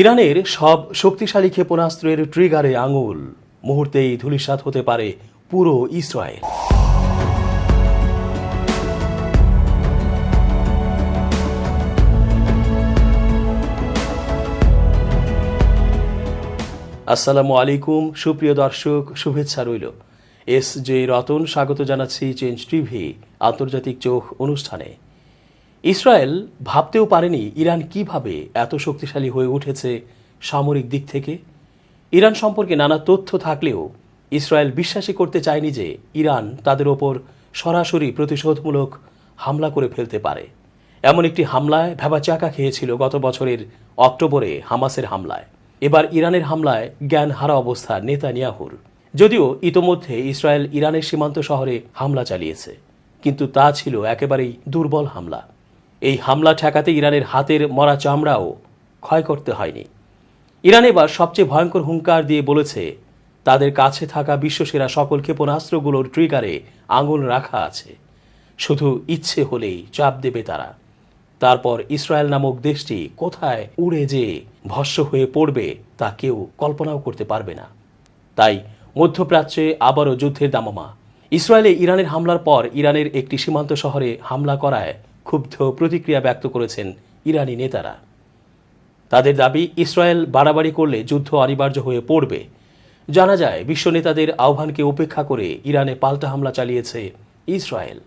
ইরানের সব শক্তিশালী ক্ষেপণাস্ত্রের ট্রিগারে আঙুল। মুহূর্তেই ধূলিসাৎ হতে পারে পুরো ইসরায়েল। আসসালামু আলাইকুম, সুপ্রিয় দর্শক, শুভেচ্ছা রইল। এস জে রতন, স্বাগত জানাচ্ছি চেঞ্জ টিভি আন্তর্জাতিক চোখ অনুষ্ঠানে। ইসরায়েল ভাবতেও পারেনি ইরান কীভাবে এত শক্তিশালী হয়ে উঠেছে সামরিক দিক থেকে। ইরান সম্পর্কে নানা তথ্য থাকলেও ইসরায়েল বিশ্বাসই করতে চায়নি যে ইরান তাদের ওপর সরাসরি প্রতিশোধমূলক হামলা করে ফেলতে পারে। এমন একটি হামলায় ভেবাচাকা খেয়েছিল গত বছরের অক্টোবরে হামাসের হামলায়। এবার ইরানের হামলায় জ্ঞান হারা অবস্থা নেতানিয়াহুর। যদিও ইতোমধ্যে ইসরায়েল ইরানের সীমান্ত শহরে হামলা চালিয়েছে, কিন্তু তা ছিল একেবারেই দুর্বল হামলা। এই হামলা ঠেকাতে ইরানের হাতের মরা চামড়াও ক্ষয় করতে হয়নি। ইরান এবার সবচেয়ে ভয়ঙ্কর হুঙ্কার দিয়ে বলেছে, তাদের কাছে থাকা বিশ্বসেরা সকল ক্ষেপণাস্ত্রগুলোর ট্রিগারে আঙুল রাখা আছে। শুধু ইচ্ছে হলেই চাপ দেবে তারা। তারপর ইসরায়েল নামক দেশটি কোথায় উড়ে যে ভস্য হয়ে পড়বে তা কেউ কল্পনাও করতে পারবে না। তাই মধ্যপ্রাচ্যে আবারও যুদ্ধের দামামা। ইসরায়েলে ইরানের হামলার পর ইরানের একটি সীমান্ত শহরে হামলা করায় ক্ষুব্ধ প্রতিক্রিয়া ব্যক্ত করেছেন ইরানি নেতারা। তাদের দাবি, ইসরায়েল বাড়াবাড়ি করলে যুদ্ধ অনিবার্য হয়ে পড়বে। জানা যায়, বিশ্ব নেতাদের আহ্বানকে উপেক্ষা করে ইরানে পাল্টা হামলা চালিয়েছে ইসরায়েল।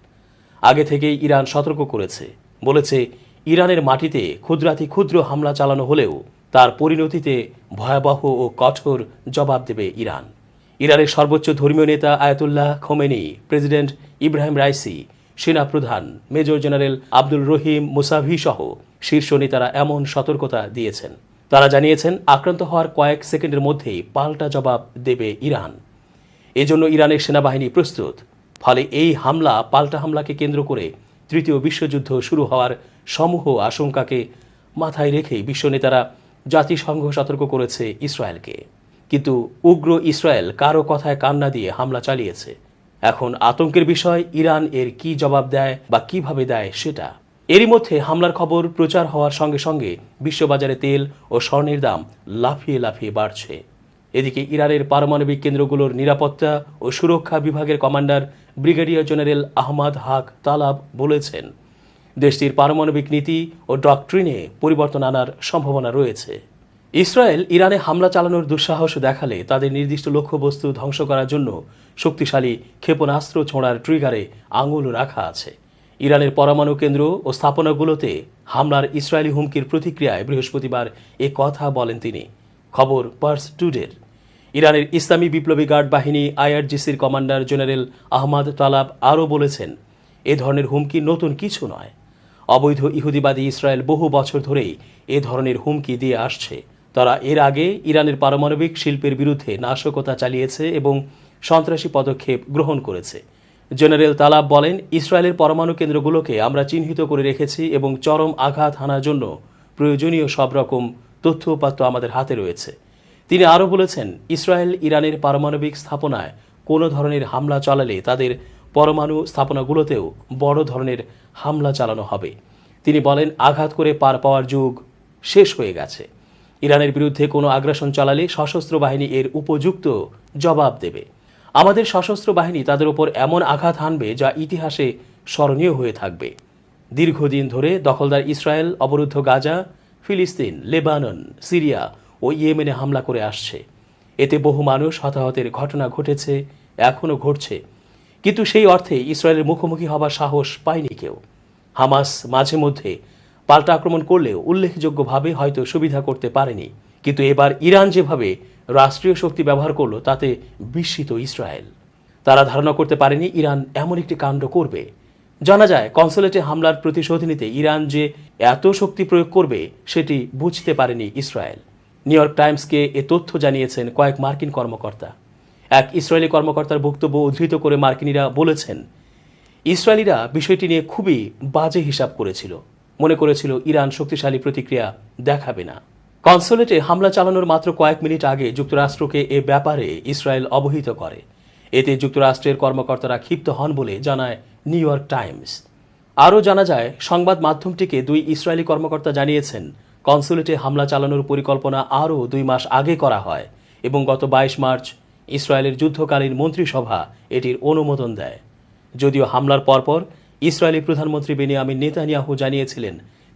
আগে থেকেই ইরান সতর্ক করেছে। বলেছে, ইরানের মাটিতে ক্ষুদ্রাতি ক্ষুদ্র হামলা চালানো হলেও তার পরিণতিতে ভয়াবহ ও কঠোর জবাব দেবে ইরান। ইরানের সর্বোচ্চ ধর্মীয় নেতা Ayatollah Khomeini, president Ebrahim Raisi সেনাপ্রধান major general Abdul Rahim Mousavi সহ শীর্ষ নেতারা এমন সতর্কতা দিয়েছেন। তারা জানিয়েছেন, আক্রান্ত হওয়ার কয়েক সেকেন্ডের মধ্যেই পাল্টা জবাব দেবে ইরান। এজন্য ইরানের সেনাবাহিনী প্রস্তুত। ফলে এই হামলা, পাল্টা হামলাকে কেন্দ্র করে তৃতীয় বিশ্বযুদ্ধ শুরু হওয়ার সমূহ আশঙ্কাকে মাথায় রেখেই বিশ্ব নেতারা জাতিসংঘ সতর্ক করেছে ইসরায়েলকে। কিন্তু উগ্র ইসরায়েল কারও কথায় কান্না দিয়ে হামলা চালিয়েছে। এখন আতঙ্কের বিষয়, ইরান এর কি জবাব দেয় বা কীভাবে দেয় সেটা। এরই মধ্যে হামলার খবর প্রচার হওয়ার সঙ্গে সঙ্গে বিশ্ববাজারে তেল ও স্বর্ণের দাম লাফিয়ে লাফিয়ে বাড়ছে। এদিকে ইরানের পারমাণবিক কেন্দ্রগুলোর নিরাপত্তা ও সুরক্ষা বিভাগের কমান্ডার ব্রিগেডিয়ার জেনারেল আহমদ হাক তালাব বলেছেন, দেশটির পারমাণবিক নীতি ও ডক্ট্রিনে পরিবর্তন আনার সম্ভাবনা রয়েছে। ইসরায়েল ইরানে হামলা চালানোর দুঃসাহস দেখালে তাদের নির্দিষ্ট লক্ষ্যবস্তু ধ্বংস করার জন্য শক্তিশালী ক্ষেপণাস্ত্র ছোঁড়ার ট্রিগারে আঙুল রাখা আছে। ইরানের পরমাণু কেন্দ্র ও স্থাপনাগুলোতে হামলার ইসরায়েলি হুমকির প্রতিক্রিয়ায় বৃহস্পতিবার এ কথা বলেন তিনি। খবর পার্স টুডের। ইরানের ইসলামী বিপ্লবী গার্ড বাহিনী আইআরজিসির কমান্ডার জেনারেল আহমদ তালাব আরও বলেছেন, এ ধরনের হুমকি নতুন কিছু নয়। অবৈধ ইহুদিবাদী ইসরায়েল বহু বছর ধরেই এ ধরনের হুমকি দিয়ে আসছে। তারা এর আগে ইরানের পারমাণবিক শিল্পের বিরুদ্ধে নাশকতা চালিয়েছে এবং সন্ত্রাসী পদক্ষেপ গ্রহণ করেছে। জেনারেল তালাব বলেন, ইসরায়েলের পরমাণু কেন্দ্রগুলোকে আমরা চিহ্নিত করে রেখেছি এবং চরম আঘাত হানার জন্য প্রয়োজনীয় সব রকম তথ্য উপাত্ত আমাদের হাতে রয়েছে। তিনি আরও বলেছেন, ইসরায়েল ইরানের পারমাণবিক স্থাপনায় কোনো ধরনের হামলা চালালে তাদের পরমাণু স্থাপনাগুলোতেও বড় ধরনের হামলা চালানো হবে। তিনি বলেন, আঘাত করে পার পাওয়ার যুগ শেষ হয়ে গেছে। ইরানের বিরুদ্ধে কোনো আগ্রাসন চালালে সশস্ত্র বাহিনী এর উপযুক্ত জবাব দেবে। আমাদের সশস্ত্র বাহিনী তাদের উপর এমন আঘাত হানবে যা ইতিহাসে স্মরণীয় হয়ে থাকবে। দীর্ঘদিন ধরে দখলদার ইসরায়েল, অবরুদ্ধ গাজা, ফিলিস্তিন, লেবানন, সিরিয়া ও ইয়েমেনে হামলা করে আসছে। এতে বহু মানুষ হতাহতের ঘটনা ঘটেছে, এখনও ঘটছে। কিন্তু সেই অর্থে ইসরায়েলের মুখোমুখি হবার সাহস পায়নি কেউ। হামাস মাঝে মধ্যে পাল্টা আক্রমণ করলেও উল্লেখযোগ্যভাবে হয়তো সুবিধা করতে পারেনি। কিন্তু এবার ইরান যেভাবে রাষ্ট্রীয় শক্তি ব্যবহার করল, তাতে বিস্মিত ইসরায়েল। তারা ধারণা করতে পারেনি ইরান এমন একটি কাণ্ড করবে। জানা যায়, কনসুলেটে হামলার প্রতিশোধ নিতে ইরান যে এত শক্তি প্রয়োগ করবে, সেটি বুঝতে পারেনি ইসরায়েল। নিউ ইয়র্ক টাইমসকে এ তথ্য জানিয়েছেন কয়েক মার্কিন কর্মকর্তা। এক ইসরায়েলি কর্মকর্তার বক্তব্য উদ্ধৃত করে মার্কিনীরা বলেছেন, ইসরায়েলিরা বিষয়টি নিয়ে খুবই বাজে হিসাব করেছিল। মনে করেছিল ইরান শক্তিশালী প্রতিক্রিয়া দেখাবে না। কনসুলেটে হামলা চালানোর মাত্র কয়েক মিনিট আগে যুক্তরাষ্ট্রকে এ ব্যাপারে ইসরায়েল অবহিত করে। এতে যুক্তরাষ্ট্রের কর্মকর্তারা ক্ষিপ্ত হন বলে জানায় নিউ ইয়র্ক টাইমস। আরও জানা যায়, সংবাদ মাধ্যমটিকে দুই ইসরায়েলি কর্মকর্তা জানিয়েছেন, কনসুলেটে হামলা চালানোর পরিকল্পনা আরও দুই মাস আগে করা হয় এবং গত বাইশ মার্চ ইসরায়েলের যুদ্ধকালীন মন্ত্রিসভা এটির অনুমোদন দেয়। যদিও হামলার পরপর ইসরায়েলি প্রধানমন্ত্রী বেনিয়ামিন নেতানিয়াহু জানিয়েছিলেন,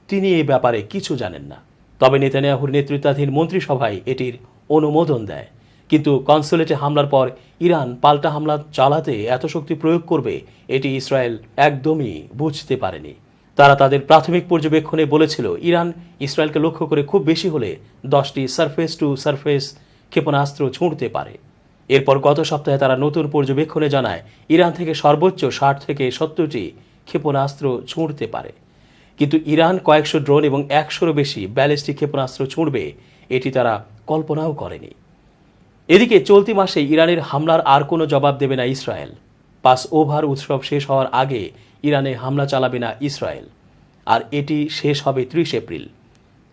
তিনি এই ব্যাপারে কিছু জানেন না। তবে নেতানিয়াহুর নেতৃত্বাধীন মন্ত্রিসভায় এটির অনুমোদন দেয়। কিন্তু কনসুলেটে হামলার পর ইরান পাল্টা হামলা চালাতে এত শক্তি প্রয়োগ করবে, এটি ইসরায়েল একদমই বুঝতে পারেনি। তারা তাদের প্রাথমিক পর্যবেক্ষণে বলেছিল, ইরান ইসরায়েলকে লক্ষ্য করে খুব বেশি হলে দশটি সারফেস টু সারফেস ক্ষেপণাস্ত্র ছুঁড়তে পারে। এরপর গত সপ্তাহে তারা নতুন পর্যবেক্ষণে জানায়, ইরান থেকে সর্বোচ্চ ষাট থেকে সত্তরটি ক্ষেপণাস্ত্র ছুঁড়তে পারে। কিন্তু ইরান কয়েকশো ড্রোন এবং একশোরও বেশি ব্যালিস্টিক ক্ষেপণাস্ত্র ছুঁড়বে, এটি তারা কল্পনাও করেনি। এদিকে চলতি মাসে ইরানের হামলার আর কোনো জবাব দেবে না ইসরায়েল। পাস ওভার উৎসব শেষ হওয়ার আগে ইরানে হামলা চালাবে না ইসরায়েল। আর এটি শেষ হবে ত্রিশ এপ্রিল।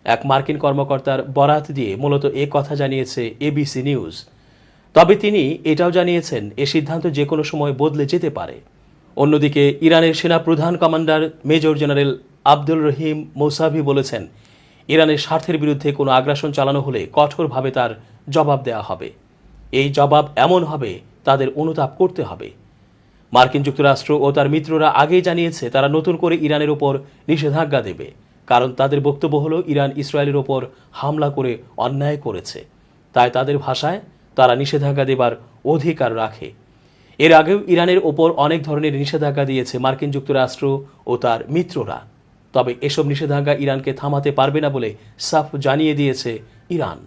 এক মার্কিন কর্মকর্তার বরাত দিয়ে মূলত এ কথা জানিয়েছে এবিসি নিউজ। তবে তিনি এটাও জানিয়েছেন, এ সিদ্ধান্ত যে কোনো সময় বদলে যেতে পারে। অন্যদিকে ইরানের সেনা প্রধান commander major general Abdul Rahim Mousavi বলেছেন, ইরানের স্বার্থের বিরুদ্ধে কোনো আগ্রাসন চালানো হলে কঠোরভাবে তার জবাব দেওয়া হবে। এই জবাব এমন হবে, তাদের অনুতাপ করতে হবে। মার্কিন যুক্তরাষ্ট্র ও তার মিত্ররা আগেই জানিয়েছে, তারা নতুন করে ইরানের ওপর নিষেধাজ্ঞা দেবে। কারণ তাদের বক্তব্য হলো, ইরান ইসরায়েলের ওপর হামলা করে অন্যায় করেছে। তাই তাদের ভাষায় তারা নিষেধাজ্ঞা দেবার অধিকার রাখে। এর আগেও ইরানের ওপর অনেক ধরনের নিষেধাজ্ঞা দিয়েছে মার্কিন যুক্তরাষ্ট্র ও তার মিত্ররা। তবে এসব নিষেধাজ্ঞা ইরানকে থামাতে পারবে না বলে সাফ জানিয়ে দিয়েছে ইরান।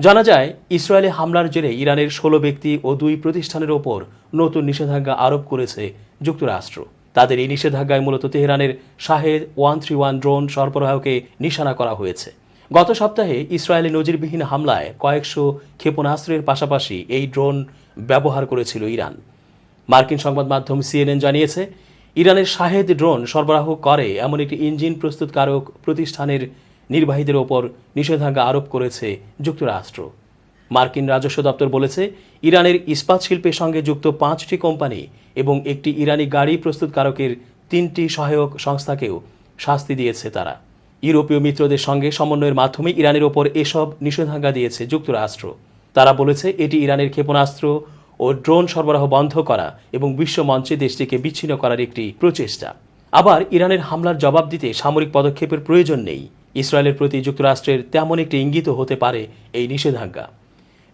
জানা যায়, ইসরায়েলে হামলার জেরে ইরানের ষোলো ব্যক্তি ও দুই প্রতিষ্ঠানের ওপর নতুন নিষেধাজ্ঞা আরোপ করেছে যুক্তরাষ্ট্র। তাদের এই নিষেধাজ্ঞায় মূলত তেহরানের Shahed one three one drone সরবরাহকে নিশানা করা হয়েছে। গত সপ্তাহে ইসরায়েলে নজিরবিহীন হামলায় কয়েকশো ক্ষেপণাস্ত্রের পাশাপাশি এই ড্রোন ব্যবহার করেছিল ইরান। মার্কিন সংবাদ মাধ্যম সিএনএন জানিয়েছে, ইরানের শাহেদ ড্রোন সরবরাহ করে এমন একটি ইঞ্জিন প্রস্তুতকারক প্রতিষ্ঠানের নির্বাহীদের ওপর নিষেধাজ্ঞা আরোপ করেছে যুক্তরাষ্ট্র। মার্কিন রাজস্ব দপ্তর বলেছে, ইরানের ইস্পাত শিল্পের সঙ্গে যুক্ত পাঁচটি কোম্পানি এবং একটি ইরানি গাড়ি প্রস্তুতকারকের তিনটি সহায়ক সংস্থাকেও শাস্তি দিয়েছে তারা। ইউরোপীয় মিত্রদের সঙ্গে সমন্বয়ের মাধ্যমে ইরানের ওপর এসব নিষেধাজ্ঞা দিয়েছে যুক্তরাষ্ট্র। তারা বলেছে, এটি ইরানের ক্ষেপণাস্ত্র ও ড্রোন সরবরাহ বন্ধ করা এবং বিশ্ব মঞ্চে দেশটিকে বিচ্ছিন্ন করার একটি প্রচেষ্টা। আবার ইরানের হামলার জবাব দিতে সামরিক পদক্ষেপের প্রয়োজন নেই। ইসরায়েলের প্রতি যুক্তরাষ্ট্রের তেমন একটি ইঙ্গিত হতে পারে এই নিষেধাজ্ঞা।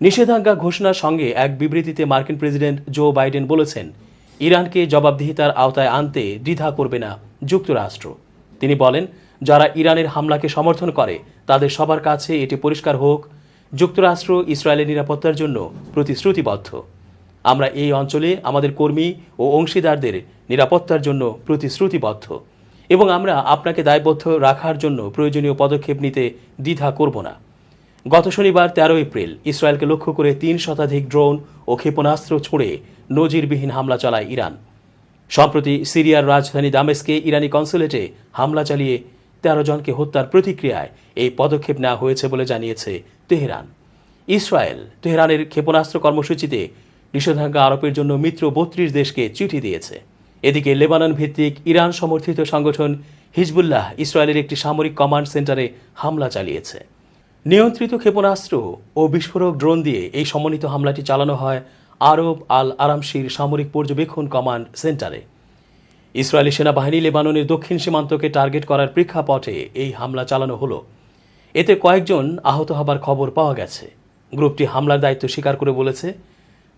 নিষেধাজ্ঞা ঘোষণার সঙ্গে এক বিবৃতিতে মার্কিন প্রেসিডেন্ট জো বাইডেন বলেছেন, ইরানকে জবাবদিহিতার আওতায় আনতে দ্বিধা করবে না যুক্তরাষ্ট্র। তিনি বলেন যারা ইরানের হামলাকে সমর্থন করে, তাদের সবার কাছে এটি পরিষ্কার হোক। যুক্তরাষ্ট্র ইসরায়েলের নিরাপত্তার জন্য প্রতিশ্রুতিবদ্ধ। আমরা এই অঞ্চলে আমাদের কর্মী ও অংশীদারদের নিরাপত্তার জন্য প্রতিশ্রুতিবদ্ধ এবং আমরা আপনাকে দায়বদ্ধ রাখার জন্য প্রয়োজনীয় পদক্ষেপ নিতে দ্বিধা করব না। গত শনিবার তেরো এপ্রিল ইসরায়েলকে লক্ষ্য করে তিন শতাধিক ড্রোন ও ক্ষেপণাস্ত্র ছুঁড়ে নজিরবিহীন হামলা চালায় ইরান। সম্প্রতি সিরিয়ার রাজধানী দামেস্কে ইরানি কনসুলেটে হামলা চালিয়ে তেরো জনকে হত্যার প্রতিক্রিয়ায় এই পদক্ষেপ নেওয়া হয়েছে বলে জানিয়েছে তেহরান। ইসরায়েল তেহরানের ক্ষেপণাস্ত্র কর্মসূচিতে নিষেধাজ্ঞা আরোপের জন্য মিত্র বত্রিশ দেশকে চিঠি দিয়েছে। এদিকে লেবানন ভিত্তিক ইরান সমর্থিত সংগঠন হিজবুল্লাহ ইসরায়েলের একটি সামরিক কমান্ড সেন্টারে হামলা চালিয়েছে। নিয়ন্ত্রিত ক্ষেপণাস্ত্র ও বিস্ফোরক ড্রোন দিয়ে এই সমন্বিত হামলাটি চালানো হয় আরব আল আরামশির সামরিক পর্যবেক্ষণ কমান্ড সেন্টারে। ইসরায়েলি সেনাবাহিনী লেবাননের দক্ষিণ সীমান্তকে টার্গেট করার প্রেক্ষাপটে এই হামলা চালানো হলো। এতে কয়েকজন আহত হবার খবর পাওয়া গেছে। গ্রুপটি হামলার দায়িত্ব স্বীকার করে বলেছে,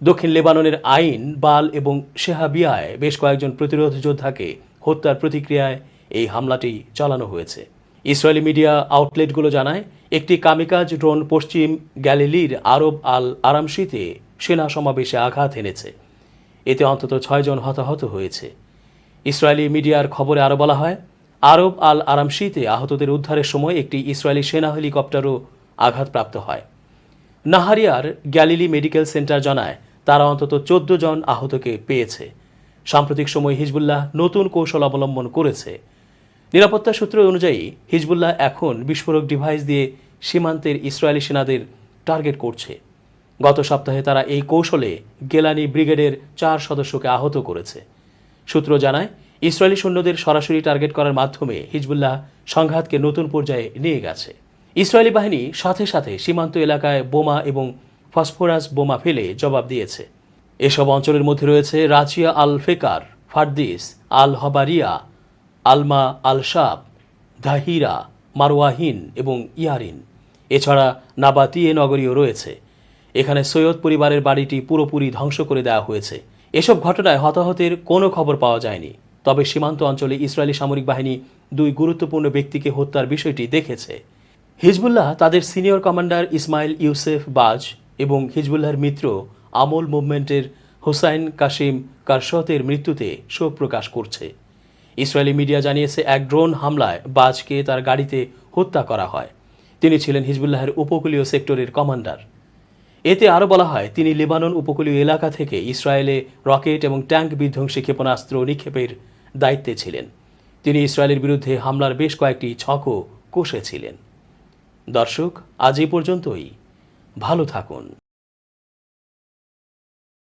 দক্ষিণ লেবাননের আইন, বাল এবং শেহাবিয়ায় বেশ কয়েকজন প্রতিরোধ যোদ্ধাকে হত্যার প্রতিক্রিয়ায় এই হামলাটি চালানো হয়েছে। ইসরায়েলি মিডিয়া আউটলেটগুলো জানায়, একটি কামিকাজ ড্রোন পশ্চিম গ্যালিলির আরব আল আরামশিতে সেনা সমাবেশে আঘাত এনেছে। এতে অন্তত ছয়জন হতাহত হয়েছে। ইসরায়েলি মিডিয়ার খবরে আরও বলা হয়, আরব আল আরামশিতে আহতদের উদ্ধারের সময় একটি ইসরায়েলি সেনা হেলিকপ্টারও আঘাতপ্রাপ্ত হয়। নাহারিয়ার গ্যালিলি মেডিকেল সেন্টার জানায়, তারা অন্তত চোদ্দ জন আহতকে পেয়েছে। সাম্প্রতিক সময় হিজবুল্লাহ নতুন কৌশল অবলম্বন করেছে। নিরাপত্তা সূত্র অনুযায়ী, হিজবুল্লাহ এখন বিস্ফোরক ডিভাইস দিয়ে সীমান্তের ইসরায়েলি সেনাদের টার্গেট করছে। গত সপ্তাহে তারা এই কৌশলে গেলানি ব্রিগেডের চার সদস্যকে আহত করেছে। সূত্র জানায়, ইসরায়েলি সৈন্যদের সরাসরি টার্গেট করার মাধ্যমে হিজবুল্লাহ সংঘাতকে নতুন পর্যায়ে নিয়ে গেছে। ইসরায়েলি বাহিনী সাথে সাথে সীমান্ত এলাকায় বোমা এবং ফসফরাস বোমা ফেলে জবাব দিয়েছে। এসব অঞ্চলের মধ্যে রয়েছে রাজিয়া আল ফেকার ফারদিস আল হবারিয়া আলমা আল শাব দাহিরা, মারওয়াহিন এবং ইয়ারিন। এছাড়া নাবাতিয়ে নগরীও রয়েছে। এখানে সৈয়দ পরিবারের বাড়িটি পুরোপুরি ধ্বংস করে দেওয়া হয়েছে। এসব ঘটনায় হতাহতের কোনো খবর পাওয়া যায়নি। তবে সীমান্ত অঞ্চলে ইসরায়েলি সামরিক বাহিনী দুই গুরুত্বপূর্ণ ব্যক্তিকে হত্যার বিষয়টি দেখেছে। হিজবুল্লাহ তাদের সিনিয়র কমান্ডার ইসমাইল ইউসেফ বাজ এবং হিজবুল্লাহর মিত্র আমল মুভমেন্টের হোসাইন কাশিম কারশতের মৃত্যুতে শোক প্রকাশ করছে। ইসরায়েলি মিডিয়া জানিয়েছে, এক ড্রোন হামলায় বাজকে তার গাড়িতে হত্যা করা হয়। তিনি ছিলেন হিজবুল্লাহের উপকূলীয় সেক্টরের কমান্ডার। এতে আরও বলা হয়, তিনি লেবানন উপকূলীয় এলাকা থেকে ইসরায়েলে রকেট এবং ট্যাঙ্ক বিধ্বংসী ক্ষেপণাস্ত্র নিক্ষেপের দায়িত্বে ছিলেন। তিনি ইসরায়েলের বিরুদ্ধে হামলার বেশ কয়েকটি ছকও কষেছিলেন। দর্শক, আজ এ পর্যন্তই। ভালো থাকুন।